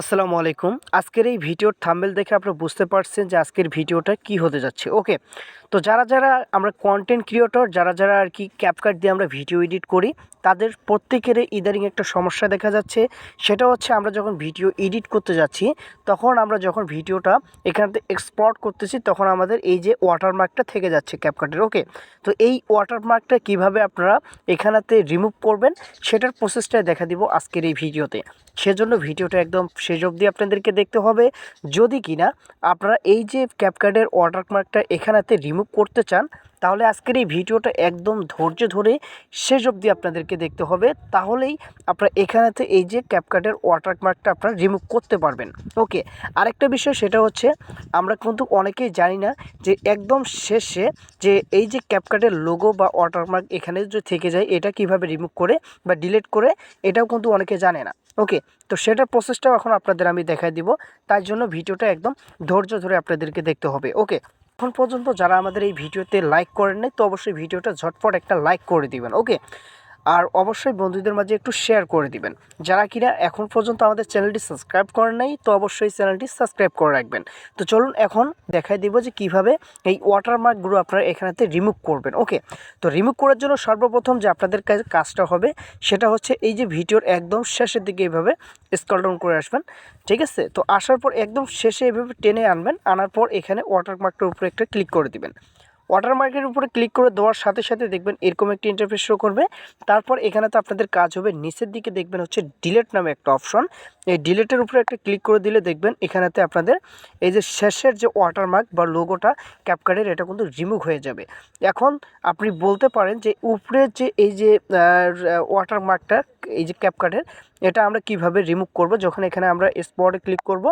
আসসালামু আলাইকুম। আজকের এই ভিডিওর থাম্বেল দেখে আপনারা বুঝতে পারছেন যে আজকের ভিডিওটা কি হতে যাচ্ছে। ওকে, তো যারা যারা আমরা কন্টেন্ট ক্রিয়েটর যারা যারা আর কি ক্যাপকাট দিয়ে আমরা ভিডিও এডিট করি, তাদের প্রত্যেকেরই ইদারিং একটা সমস্যা দেখা যাচ্ছে। সেটা হচ্ছে আমরা যখন ভিডিও এডিট করতে যাচ্ছি, তখন আমরা যখন ভিডিওটা এখানে এক্সপোর্ট করতেছি, তখন আমাদের এই যে ওয়াটারমার্কটা থেকে যাচ্ছে ক্যাপকাটের ওকে, তো এই ওয়াটারমার্কটা কীভাবে আপনারা এখানেতে রিমুভ করবেন, সেটার প্রসেসটা দেখা দিব আজকের এই ভিডিওতে। সেজন্য ভিডিওটা একদম শেষ অবধি আপনাদেরকে দেখতে হবে। যদি কিনা আপনারা এই যে ক্যাপকার্ডের ওয়াটারমার্কটা এখানেতে রিমুভ করতে চান, তাহলে আজকের এই ভিডিওটা একদম ধৈর্য ধরে শেষ অবধি আপনাদেরকে দেখতে হবে। তাহলেই আপনারা এখানেতে এই যে ক্যাপকার্ডের ওয়াটারমার্কটা আপনারা রিমুভ করতে পারবেন। ওকে, আরেকটা বিষয় সেটা হচ্ছে, আমরা কিন্তু অনেকেই জানি না যে একদম শেষে যে এই যে ক্যাপকার্ডের লোগো বা ওয়াটারমার্ক এখানে যে থেকে যায়, এটা কীভাবে রিমুভ করে বা ডিলিট করে, এটাও কিন্তু অনেকে জানে না। ওকে তো সেটার প্রসেসটাও এখন আপনাদের আমি দেখাই দিব। তার জন্য ভিডিওটা একদম ধৈর্য ধরে আপনাদেরকে দেখতে হবে। ওকে এখন পর্যন্ত যারা আমাদের এই ভিডিওতে লাইক করেন নাই তো অবশ্যই ভিডিওটা ঝটপট একটা লাইক করে দিবেন। ওকে আর অবশ্যই বন্ধুদের মাঝে একটু শেয়ার করে দিবেন। যারা কিনা এখন পর্যন্ত আমাদের চ্যানেলটি সাবস্ক্রাইব করেন নাই, তো অবশ্যই চ্যানেলটি সাবস্ক্রাইব করে রাখবেন। তো চলুন এখন দেখাই দিব যে কীভাবে এই ওয়াটারমার্কগুলো আপনারা এখানেতে রিমুভ করবেন। ওকে তো রিমুভ করার জন্য সর্বপ্রথম যে আপনাদের কাজটা হবে, সেটা হচ্ছে এই যে ভিডিওর একদম শেষের দিকে এইভাবে স্কল ডাউন করে আসবেন। ঠিক আছে? তো আসার পর একদম শেষে এভাবে টেনে আনবেন, আনার পর এখানে ওয়াটারমার্কটার উপরে একটা ক্লিক করে দিবেন। ওয়াটারমার্কের উপরে ক্লিক করে দেওয়ার সাথে সাথে দেখবেন এরকম একটি ইন্টারফেস শো করবে। তারপর এখানে তো আপনাদের কাজ হবে, নিচের দিকে দেখবেন হচ্ছে ডিলেট নামে একটা অপশন এই ডিলেটের উপরে একটা ক্লিক করে দিলে দেখবেন এখানেতে আপনাদের এই যে শেষের যে ওয়াটারমার্ক বা লোগোটা ক্যাপকার্ডের এটা কিন্তু রিমুভ হয়ে যাবে। এখন আপনি বলতে পারেন যে উপরের যে এই যে ওয়াটারমার্কটা এই যে ক্যাপকার্ডের এটা আমরা কীভাবে রিমুভ করব? যখন এখানে আমরা স্পটে ক্লিক করব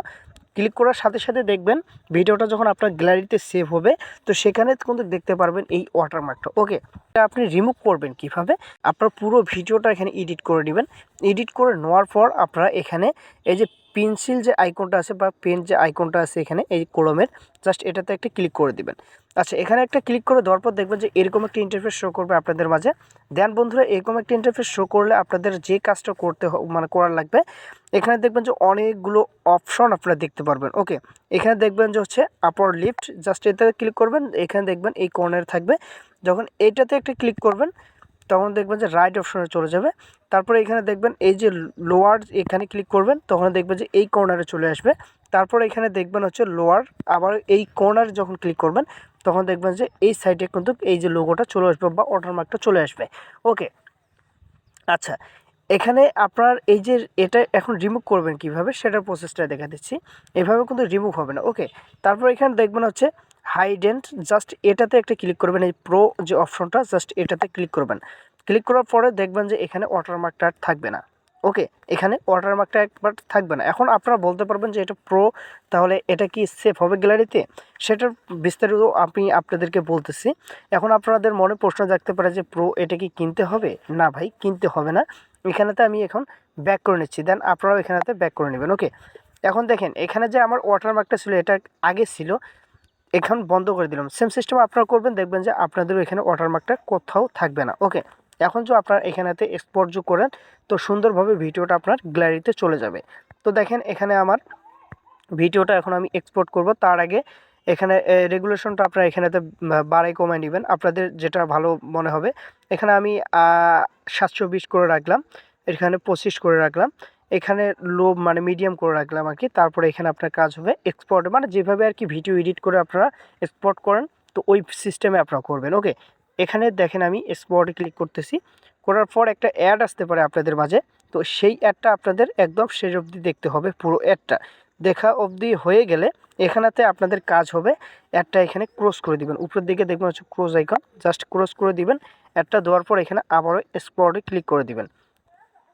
ক্লিক করার সাথে সাথে দেখবেন ভিডিওটা যখন আপনার গ্যালারিতে সেভ হবে, তো সেখানে কিন্তু দেখতে পারবেন এই ওয়াটারমার্কটা ওকে আপনি রিমুভ করবেন কীভাবে? আপনার পুরো ভিডিওটা এখানে এডিট করে নেবেন। এডিট করে নেওয়ার পর আপনারা এখানে এই যে পেন্সিল যে আইকনটা আছে বা পেন যে আইকনটা আছে এখানে, এই কলমের, জাস্ট এটাতে একটা ক্লিক করে দিবেন। আচ্ছা এখানে একটা ক্লিক করে দেওয়ার পর দেখবেন যে এরকম একটা ইন্টারফেস শো করবে আপনাদের মাঝে। দেন বন্ধুরা, এরকম একটা ইন্টারফেস শো করলে আপনাদের যে কাজটা করতে মানে করার লাগবে, এখানে দেখবেন যে অনেকগুলো অপশন আপনারা দেখতে পারবেন। ওকে এখানে দেখবেন যে হচ্ছে আপার লিফট জাস্ট এতে ক্লিক করবেন, এখানে দেখবেন এই কর্নারে থাকবে। যখন এটাতে একটা ক্লিক করবেন তখন দেখবেন যে রাইট অপশনে চলে যাবে। তারপরে এখানে দেখবেন এই যে লোয়ার এখানে ক্লিক করবেন, তখন দেখবেন যে এই কর্নারে চলে আসবে। তারপর এখানে দেখবেন হচ্ছে লোয়ার আবার এই কর্নারে যখন ক্লিক করবেন, তখন দেখবেন যে এই সাইডে কিন্তু এই যে লোগোটা চলে আসবে বা ওয়াটারমার্কটা চলে আসবে। ওকে আচ্ছা এখানে আপনার এই যে এটা এখন রিমুভ করবেন কীভাবে, সেটার প্রসেসটা দেখা দিচ্ছি। এভাবে কিন্তু রিমুভ হবে না। ওকে তারপর এখানে দেখবেন হচ্ছে হাইডেন্ট জাস্ট এটাতে একটা ক্লিক করবেন, এই প্রো যে অপশনটা জাস্ট এটাতে ক্লিক করবেন। ক্লিক করার পরে দেখবেন যে এখানে ওয়াটারমার্কটা আর থাকবে না। ওকে এখানে ওয়াটারমার্কটা একবার থাকবে না। এখন আপনারা বলতে পারবেন যে এটা প্রো তাহলে এটা কি সেফ হবে গ্যালারিতে সেটার বিস্তারিত আমি আপনাদেরকে বলতেছি। এখন আপনাদের মনে প্রশ্ন জাগতে পারে যে প্রো এটা কি কিনতে হবে? না ভাই, কিনতে হবে না। এখানেতে আমি এখন ব্যাক করে নিচ্ছি। দেন আপনারাও এখানেতে ব্যাক করে নেবেন। ওকে এখন দেখেন, এখানে যে আমার ওয়াটারমার্কটা ছিল, এটা আগে ছিল, এখন বন্ধ করে দিলাম। সেম সিস্টেম আপনারা করবেন, দেখবেন যে আপনাদেরও এখানে ওয়াটারমার্কটা কোথাও থাকবে না। ওকে এখন যে আপনারা এখানেতে এক্সপোর্ট যোগ করেন, তো সুন্দরভাবে ভিডিওটা আপনার গ্যালারিতে চলে যাবে। তো দেখেন, এখানে আমার ভিডিওটা এখন আমি এক্সপোর্ট করব। তার আগে এখানে রেগুলেশনটা আপনারা এখানেতে বাড়াই কমায় নেবেন। আপনাদের যেটা ভালো মনে হবে, এখানে আমি সাতশো বিশ করে রাখলাম, এখানে পঁচিশ করে রাখলাম। এখানে লো মানে মিডিয়াম করে রাখলাম আর কি তারপরে এখানে আপনার কাজ হবে এক্সপোর্ট মানে যেভাবে আর কি ভিডিও এডিট করে আপনারা এক্সপোর্ট করেন, তো ওই সিস্টেমে আপনারা করবেন ওকে এখানে দেখেন আমি এক্সপোর্টে ক্লিক করতেছি, করার পর একটা অ্যাড আসতে পারে আপনাদের মাঝে, তো সেই অ্যাডটা আপনাদের একদম শেষ অবধি দেখতে হবে, পুরো অ্যাডটা দেখা অবধি হয়ে গেলে এখানেতে আপনাদের কাজ হবে একটা এখানে ক্রস করে দিবেন। উপরের দিকে দেখবেন হচ্ছে ক্রস আইকন। জাস্ট ক্রস করে দিবেন একটা দেওয়ার পর এখানে আবারও এক্সপোর্টে ক্লিক করে দিবেন।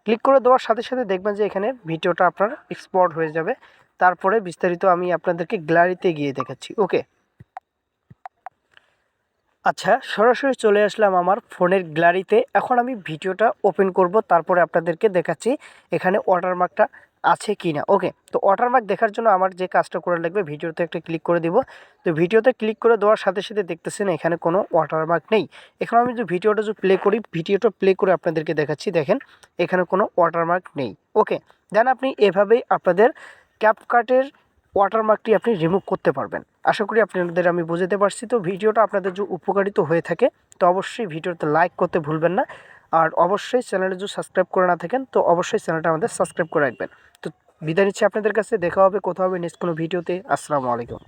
ক্লিক করে দেওয়ার সাথে সাথে দেখবেন যে এখানে ভিডিওটা আপনার এক্সপোর্ট হয়ে যাবে। তারপরে বিস্তারিত আমি আপনাদেরকে গ্যালারিতে গিয়ে দেখাচ্ছি। ওকে? আচ্ছা সরাসরি চলে আসলাম আমার ফোনের গ্যালারিতে। এখন আমি ভিডিওটা ওপেন করব, তারপরে আপনাদেরকে দেখাচ্ছি। এখানে ওয়াটারমার্কটা আছে কি না? ওকে তো ওয়াটারমার্ক দেখার জন্য আমার যে কাজটা করে লাগবে, ভিডিওতে একটা ক্লিক করে দিব। তো ভিডিওতে ক্লিক করে দেওয়ার সাথে সাথে দেখতেছেন এখানে কোনো ওয়াটারমার্ক নেই। এখন আমি যে ভিডিওটা যে প্লে করি, ভিডিওটা প্লে করে আপনাদেরকে দেখাচ্ছি। দেখেন, এখানে কোনো ওয়াটারমার্ক নেই। ওকে দেন আপনি এভাবেই আপনাদের ক্যাপকাটের ওয়াটারমার্কটি আপনি রিমুভ করতে পারবেন। আশা করি আপনাদের আমি বুঝতে পারছি। তো ভিডিওটা আপনাদের যে উপকারিত হয়ে থাকে, তো অবশ্যই ভিডিওতে লাইক করতে ভুলবেন না। আর অবশ্যই চ্যানেলে যদি সাবস্ক্রাইব করে না থাকেন, তো অবশ্যই চ্যানেলটা আমাদের সাবস্ক্রাইব করে রাখবেন। তো বিদায় নিচ্ছি আপনাদের কাছে, দেখা হবে কোথাও হবে নেক্সট কোনো ভিডিওতে। আসসালামু আলাইকুম।